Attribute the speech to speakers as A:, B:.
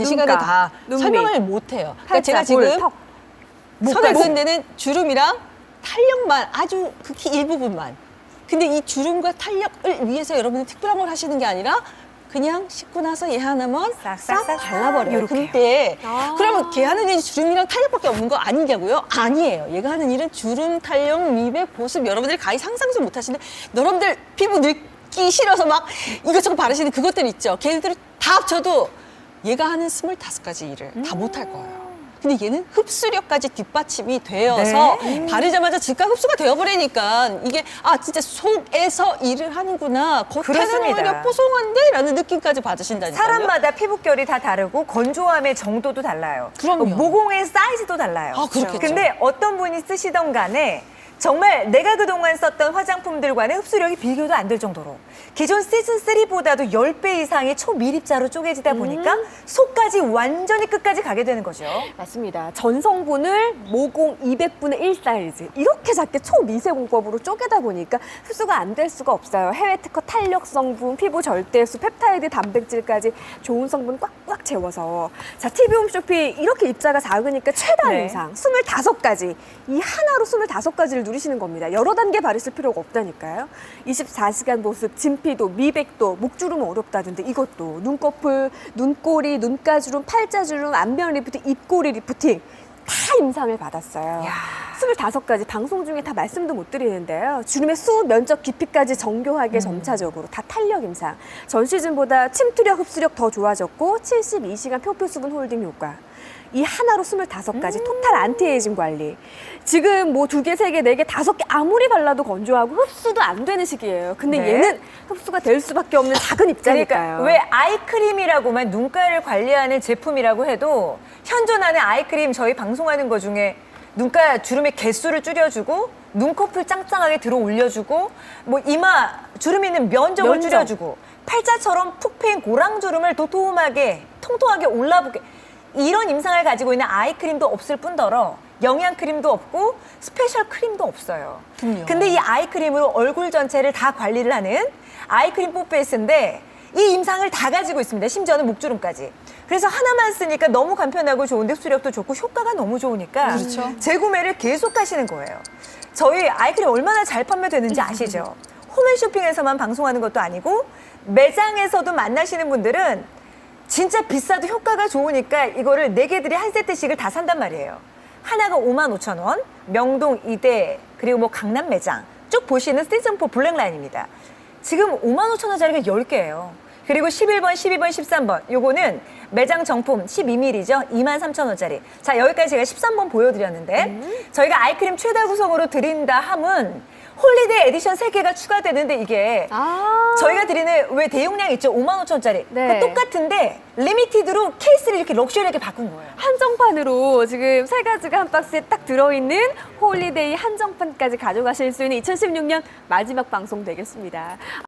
A: 제 시간에 다
B: 눈밑,
A: 설명을 못 해요. 그러니까 제가
B: 볼,
A: 지금
B: 턱.
A: 선을. 그은 데는 주름이랑 탄력만 아주 극히 일부분만. 근데 이 주름과 탄력을 위해서 여러분이 특별한 걸 하시는 게 아니라 그냥 씻고 나서 얘 하나만 싹,
B: 싹싹싹
A: 발라버려요.
B: 요렇게요.
A: 근데
B: 아.
A: 그러면 걔 하는 일이 주름이랑 탄력밖에 없는 거 아니냐고요? 아니에요. 얘가 하는 일은 주름, 탄력, 미백, 보습 여러분들이 가히 상상도 못 하시는 여러분들 피부 늙기 싫어서 막 이것저것 바르시는 그것들 있죠. 걔네들을 다 합쳐도 얘가 하는 스물다섯 가지 일을 다 못할 거예요. 근데 얘는 흡수력까지 뒷받침이 되어서
B: 네.
A: 바르자마자 즉각 흡수가 되어버리니까 이게 아 진짜 속에서 일을 하는구나 겉에는. 오히려 뽀송한데 라는 느낌까지 받으신다니까요.
B: 사람마다 피부결이 다 다르고 건조함의 정도도 달라요.
A: 그럼요.
B: 모공의 사이즈도 달라요.
A: 아, 그렇겠죠.
B: 근데 어떤 분이 쓰시던 간에 정말 내가 그동안 썼던 화장품들과는 흡수력이 비교도 안 될 정도로 기존 시즌 3보다도 10배 이상의 초밀입자로 쪼개지다 보니까
A: 음.
B: 속까지 완전히 끝까지 가게 되는 거죠.
C: 맞습니다. 전성분을 모공 200분의 1 사이즈 이렇게 작게 초미세 공법으로 쪼개다 보니까 흡수가 안 될 수가 없어요. 해외 특허 탄력 성분, 피부 절대수, 펩타이드 단백질까지 좋은 성분 꽉 꽉 채워서 자 TV 홈쇼핑 이렇게 입자가 작으니까 최다
B: 네.
C: 임상 25가지 이 하나로 25가지를 누리시는 겁니다. 여러 단계 바르실 필요가 없다니까요. 24시간 보습, 진피도, 미백도, 목주름 어렵다던데 이것도 눈꺼풀, 눈꼬리, 눈가주름, 팔자주름, 안면 리프팅, 입꼬리 리프팅 다 임상을 받았어요.
B: 야.
C: 25가지 방송 중에 다 말씀도 못 드리는데요. 주름의 수, 면적, 깊이까지 정교하게 점차적으로 다 탄력 임상. 전 시즌보다 침투력, 흡수력 더 좋아졌고 72시간 표표 수분 홀딩 효과. 이 하나로 25가지 토탈 안티에이징 관리. 지금 뭐 두 개, 세 개, 네 개, 다섯 개 아무리 발라도 건조하고 흡수도 안 되는 시기예요. 근데
B: 네.
C: 얘는 흡수가 될 수밖에 없는 작은 입자니까요.
B: 그러니까 왜 아이크림이라고만 눈가를 관리하는 제품이라고 해도 현존하는 아이크림 저희 방송하는 거 중에 눈가 주름의 개수를 줄여주고 눈꺼풀 짱짱하게 들어 올려주고 뭐 이마 주름 있는 면적을
C: 면적.
B: 줄여주고 팔자처럼 푹 패인 고랑주름을 도톰하게 통통하게 올라보게 이런 임상을 가지고 있는 아이크림도 없을 뿐더러 영양크림도 없고 스페셜 크림도 없어요.
A: 그럼요.
B: 근데 이 아이크림으로 얼굴 전체를 다 관리를 하는 아이크림 뽀페이스인데 이 임상을 다 가지고 있습니다. 심지어는 목주름까지. 그래서 하나만 쓰니까 너무 간편하고 좋은데 흡수력도 좋고 효과가 너무 좋으니까
A: 그렇죠.
B: 재구매를 계속 하시는 거예요. 저희 아이크림 얼마나 잘 판매되는지 아시죠? 홈앤쇼핑에서만 방송하는 것도 아니고 매장에서도 만나시는 분들은 진짜 비싸도 효과가 좋으니까 이거를 네 개들이 한 세트씩을 다 산단 말이에요. 하나가 5만 5천 원, 명동 이대 그리고 뭐 강남 매장 쭉 보시는 시즌4 블랙라인입니다. 지금 5만 5천 원짜리가 10개예요. 그리고 11번, 12번, 13번 요거는 매장 정품 12mm죠. 2만 3천 원짜리. 자 여기까지 제가 13번 보여드렸는데 저희가 아이크림 최다 구성으로 드린다 함은 홀리데이 에디션 3개가 추가되는데 이게
C: 아.
B: 저희가 드리는 왜 대용량 있죠? 5만 5천 원짜리.
C: 네.
B: 똑같은데 리미티드로 케이스를 이렇게 럭셔리하게 바꾼 거예요.
C: 한정판으로 지금 세 가지가 한 박스에 딱 들어있는 홀리데이 한정판까지 가져가실 수 있는 2016년 마지막 방송 되겠습니다.